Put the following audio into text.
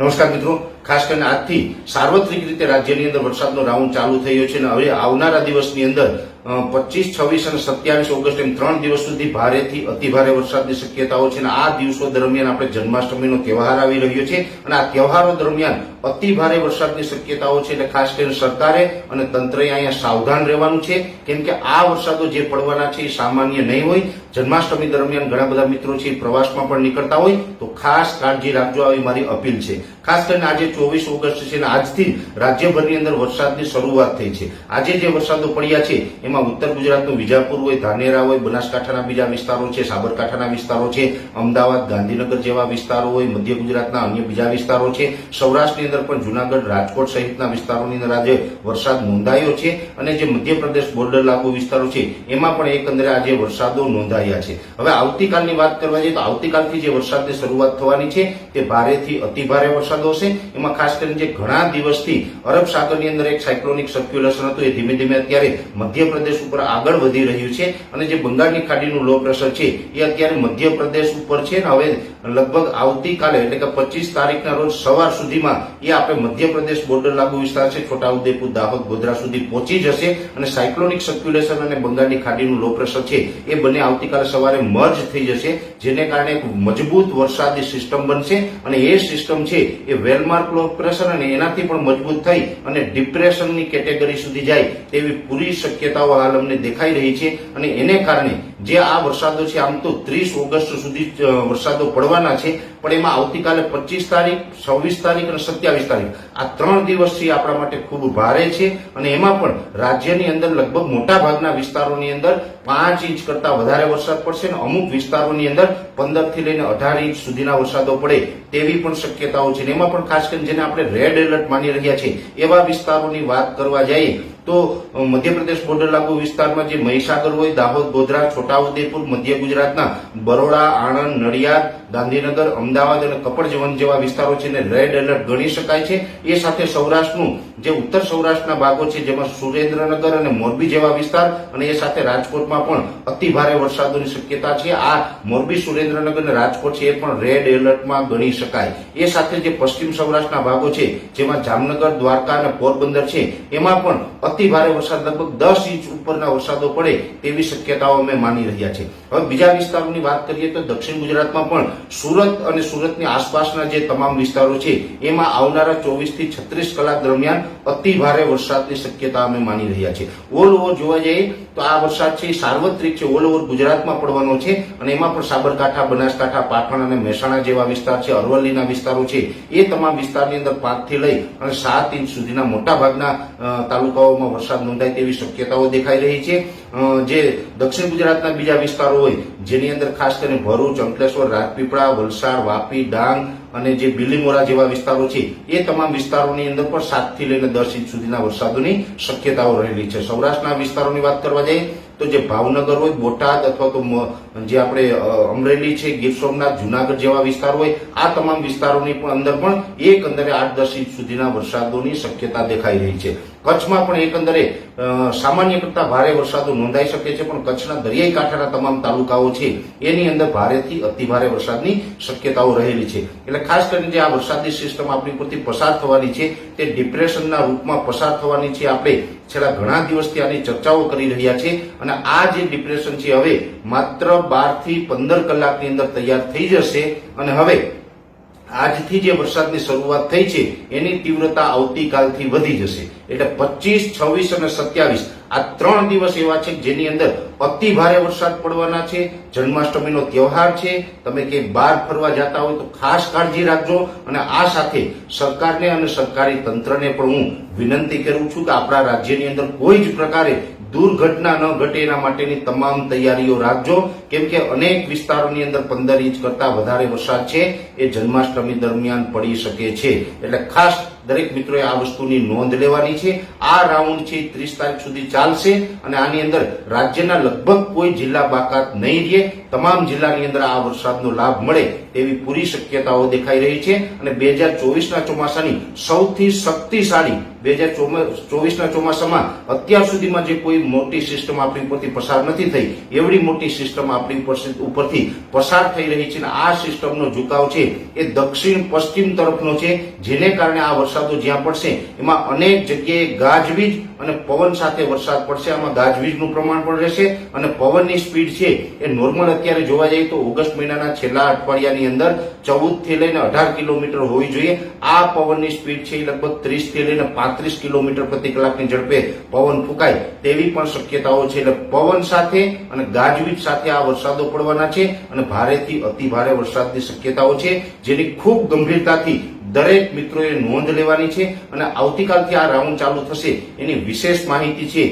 નમસ્કાર મિત્રો. ખાસ કરીને આજથી સાર્વત્રિક રીતે રાજ્યની અંદર વરસાદનો રાઉન્ડ ચાલુ થયો છે અને હવે આવનારા દિવસની અંદર પચીસ છવ્વીસ અને સત્યાવીસ ઓગસ્ટ એમ ત્રણ દિવસ સુધી ભારેથી અતિભારે વરસાદની શક્યતાઓ છે અને આ દિવસો દરમિયાન આપણે જન્માષ્ટમીનો તહેવાર આવી રહ્યો છે અને આ તહેવારો દરમિયાન અતિભારે વરસાદની શક્યતાઓ છે એટલે ખાસ કરીને સરકારે અને તંત્રએ અહીંયા સાવધાન રહેવાનું છે. કેમ કે આ વરસાદો જે પડવાના છે એ સામાન્ય નહીં હોય. જન્માષ્ટમી દરમિયાન ઘણા બધા મિત્રો છે પ્રવાસમાં પણ નીકળતા હોય. તો ખાસ કાળજી રાખજો, આવી મારી અપીલ છે. ખાસ કરીને આજે ચોવીસ ઓગસ્ટ છે અને આજથી રાજ્યભરની અંદર વરસાદની શરૂઆત થઈ છે. આજે જે વરસાદો પડ્યા છે એમાં ઉત્તર ગુજરાતનું વિજાપુર હોય, ધાનેરા હોય, બનાસકાંઠાના બીજા વિસ્તારો છે, સાબરકાંઠાના વિસ્તારો છે, અમદાવાદ, ગાંધીનગર જેવા વિસ્તારો હોય, મધ્ય ગુજરાતના અન્ય બીજા વિસ્તારો છે. સૌરાષ્ટ્રની અંદર પણ જુનાગઢ, રાજકોટ સહિતના વિસ્તારોની અંદર આજે વરસાદ નોંધાયો છે અને જે મધ્યપ્રદેશ બોર્ડર લાગુ વિસ્તારો છે, એમાં પણ એકંદરે આજે વરસાદો નોંધાયા છે. હવે આવતીકાલની વાત કરવા જઈએ તો આવતીકાલથી જે વરસાદની શરૂઆત થવાની છે, તે ભારેથી અતિભારે વરસાદો હશે. એમાં ખાસ કરીને જે ઘણા દિવસથી અરબ સાગરની અંદર એક સાયક્લોનિક સર્ક્યુલેશન હતું, એ ધીમે ધીમે અત્યારે મધ્યપ્રદેશ ઉપર આગળ વધી રહ્યું છે અને જે બંગાળની ખાડીનું લો પ્રેશર છે, એ અત્યારે મધ્યપ્રદેશ ઉપર છે હવે લગભગ આવતીકાલે એટલે કે પચીસ તારીખના રોજ સવાર સુધીમાં એ આપણે મધ્યપ્રદેશ બોર્ડર લાગુ વિસ્તાર છે, છોટાઉદેપુર, દાહોદ, ગોધરા સુધી પહોંચી જશે અને સાયક્લોનિક સર્ક્યુલેશન અને બંગાળની ખાડીનું લો પ્રેશર છે, એ બંને આવતીકાલે સવારે મર્જ થઈ જશે, જેને કારણે એક મજબૂત વરસાદી સિસ્ટમ બનશે અને એ સિસ્ટમ છે, એ વેલમાર્ક લો પ્રેશર અને એનાથી પણ મજબૂત થઈ અને ડિપ્રેશનની કેટેગરી સુધી જાય તેવી પૂરી શક્યતાઓ હાલ આલમને દેખાઈ રહી છે અને એને કારણે જે આ વરસાદો છે, આમ તો ત્રીસ ઓગસ્ટ સુધી વરસાદો પડવાના છે, પણ એમાં આવતીકાલે પચીસ તારીખ, છવ્વીસ તારીખ અને સત્યાવીસ તારીખ. આ ત્રણ દિવસથી આપણા માટે ખૂબ ભારે છે અને એમાં પણ રાજ્યની અંદર લગભગ મોટા ભાગના વિસ્તારોની અંદર પાંચ ઇંચ કરતા વધારે વરસાદ પડશે અને અમુક વિસ્તારોની અંદર પંદરથી લઈને અઢાર ઇંચ સુધીના વરસાદો પડે તેવી પણ શક્યતાઓ છે. એમાં પણ ખાસ કરીને જેને આપણે રેડ એલર્ટ માની રહ્યા છીએ એવા વિસ્તારોની વાત કરવા જઈએ તો મધ્યપ્રદેશ બોર્ડર લાગુ વિસ્તારમાં જે મહીસાગર હોય, દાહોદ, ગોધરા છોટાઉદેપુર મધ્ય ગુજરાતના બરોડા આણંદ નડિયાદ ગાંધીનગર, અમદાવાદ અને કપડજવન જેવા વિસ્તારો છે એને રેડ એલર્ટ ગણી શકાય છે. એ સાથે સૌરાષ્ટ્રનું જે ઉત્તર સૌરાષ્ટ્રના ભાગો છે, જેમાં સુરેન્દ્રનગર અને મોરબી જેવા વિસ્તાર અને એ સાથે રાજકોટમાં પણ અતિ ભારે વરસાદોની શક્યતા છે. આ મોરબી, સુરેન્દ્રનગર અને રાજકોટ છે એ પણ રેડ એલર્ટમાં ગણી શકાય. એ સાથે જે પશ્ચિમ સૌરાષ્ટ્રના ભાગો છે, જેમાં જામનગર, દ્વારકા અને પોરબંદર છે, એમાં પણ અતિ ભારે વરસાદ લગભગ દસ ઇંચ ઉપરના વરસાદો પડે તેવી શક્યતાઓ અમે માની રહ્યા છે. હવે બીજા વિસ્તારોની વાત કરીએ તો દક્ષિણ ગુજરાતમાં પણ સુરત અને સુરતની આસપાસના જે તમામ વિસ્તારો છે, એમાં આવનારા ચોવીસથી છત્રીસ કલાક દરમિયાન અતિ ભારે વરસાદની શક્યતા અમે માની રહ્યા છે ઓલ ઓવર જોવા જઈએ તો આ વરસાદ છે સાર્વત્રિક છે ઓલ ઓવર ગુજરાતમાં પડવાનો છે અને એમાં પણ સાબરકાંઠા, બનાસકાંઠા, પાટણ અને મહેસાણા જેવા વિસ્તાર છે, અરવલ્લીના વિસ્તારો છે, એ તમામ વિસ્તારની અંદર પાંચથી લઈ અને સાત ઇંચ સુધીના મોટા ભાગના તાલુકાઓમાં વરસાદ નોંધાય તેવી શક્યતાઓ દેખાઈ રહી છે. જે દક્ષિણ ગુજરાતના બીજા વિસ્તારો હોય, જેની અંદર ખાસ કરીને ભરૂચ, અંકલેશ્વર, રાજપીપળા, વલસાડ, વાપી, ડાંગ અને જે બિલીમોરા જેવા વિસ્તારો છે, એ તમામ વિસ્તારોની અંદર પણ સાતથી લઈને દસ ઇંચ સુધીના વરસાદોની શક્યતાઓ રહેલી છે. સૌરાષ્ટ્રના વિસ્તારોની વાત કરવા જઈએ તો જે ભાવનગર હોય, બોટાદ અથવા તો જે આપણે અમરેલી છે, ગીર સોમનાથ, જુનાગઢ જેવા વિસ્તાર હોય, આ તમામ વિસ્તારોની પણ અંદર પણ એક અંદરે આઠ દસ ઇંચ સુધીના વરસાદોની શક્યતા દેખાઈ રહી છે. કચ્છમાં પણ એકંદરે સામાન્ય કરતા ભારે વરસાદો નોંધાઈ શકે છે, પણ કચ્છના દરિયાઈ કાંઠાના તમામ તાલુકાઓ છે, એની અંદર ભારેથી અતિ ભારે વરસાદની શક્યતાઓ રહેલી છે. એટલે ખાસ કરીને જે આ વરસાદની સિસ્ટમ આપણી પરથી પસાર થવાની છે, તે ડિપ્રેશનના રૂપમાં પસાર થવાની છે આપણે છેલ્લા ઘણા દિવસથી આની ચર્ચાઓ કરી રહ્યા છે અને આ જે ડિપ્રેશન છે, હવે માત્ર બારથી પંદર કલાકની અંદર તૈયાર થઈ જશે અને હવે આજથી જે વરસાદની શરૂઆત થઈ છે, એની તીવ્રતા આવતીકાલથી વધી જશે. એટલે પચીસ, છવ્વીસ અને સત્યાવીસ આ ત્રણ દિવસ એવા છે જેની અંદર અતિ ભારે વરસાદ પડવાના છે, જન્માષ્ટમીનો તહેવાર છે, તમે કે બહાર ફરવા જતા હોય તો ખાસ કાળજી રાખજો અને આ સાથે સરકારને અને સરકારી તંત્રને પણ હું વિનંતી કરું છું કે આપણા રાજ્યની અંદર કોઈ જ પ્રકારે દુર્ઘટના ન ઘટે એના માટેની તમામ તૈયારીઓ રાખજો. કેમ કે અનેક વિસ્તારોની અંદર પંદર ઇંચ કરતા વધારે વરસાદ છે, એ જન્માષ્ટમી દરમિયાન પડી શકે છે. એટલે ખાસ દરેક મિત્રોએ આ વસ્તુની નોંધ લેવાની છે. આ રાઉન્ડ છે, ત્રીસ તારીખ સુધી ચાલશે અને આની અંદર રાજ્યના લગભગ કોઈ જિલ્લા બાકાત નહીં રહે. તમામ જિલ્લાની અંદર આ વરસાદનો લાભ મળે તેવી પૂરી શક્યતાઓ દેખાઈ રહી છે અને બે હજાર ચોવીસના ચોમાસાની સૌથી શક્તિશાળી બે હજાર ચોવીસના ચોમાસામાં અત્યાર સુધીમાં જે કોઈ મોટી સિસ્ટમ આપણી ઉપરથી પસાર નથી થઈ, એવડી મોટી સિસ્ટમ આપણી ઉપર- ઉપરથી પસાર થઈ રહી છે અને આ સિસ્ટમનો ઝુકાવ છે એ દક્ષિણ પશ્ચિમ તરફનો છે, જેને કારણે આ વરસાદો જ્યાં પડશે એમાં અનેક જગ્યાએ ગાજવીજ અને પવન સાથે વરસાદ પડશે, આમાં ગાજવીજનું પ્રમાણ પણ રહેશે અને પવનની સ્પીડ છે એ નોર્મલ અત્યારે જોવા જઈએ તો ઓગસ્ટ મહિનાના છેલ્લા અઠવાડિયાની અંદર ચૌદથી લઈને અઢાર કિલોમીટર હોવી જોઈએ. આ પવનની સ્પીડ છે એ લગભગ ત્રીસથી લઈને પાંત્રીસ કિલોમીટર પ્રતિ કલાકની ઝડપે પવન ફૂંકાય તેવી પણ શક્યતાઓ છે. એટલે પવન સાથે અને ગાજવીજ સાથે આ વરસાદો પડવાના છે અને ભારેથી અતિ ભારે વરસાદની શક્યતાઓ છે, જેની ખૂબ ગંભીરતાથી દરેક મિત્રોએ નોંધ લેવાની છે અને આવતીકાલથી આ રાઉન્ડ ચાલુ થશે એની વિશેષ માહિતી છે.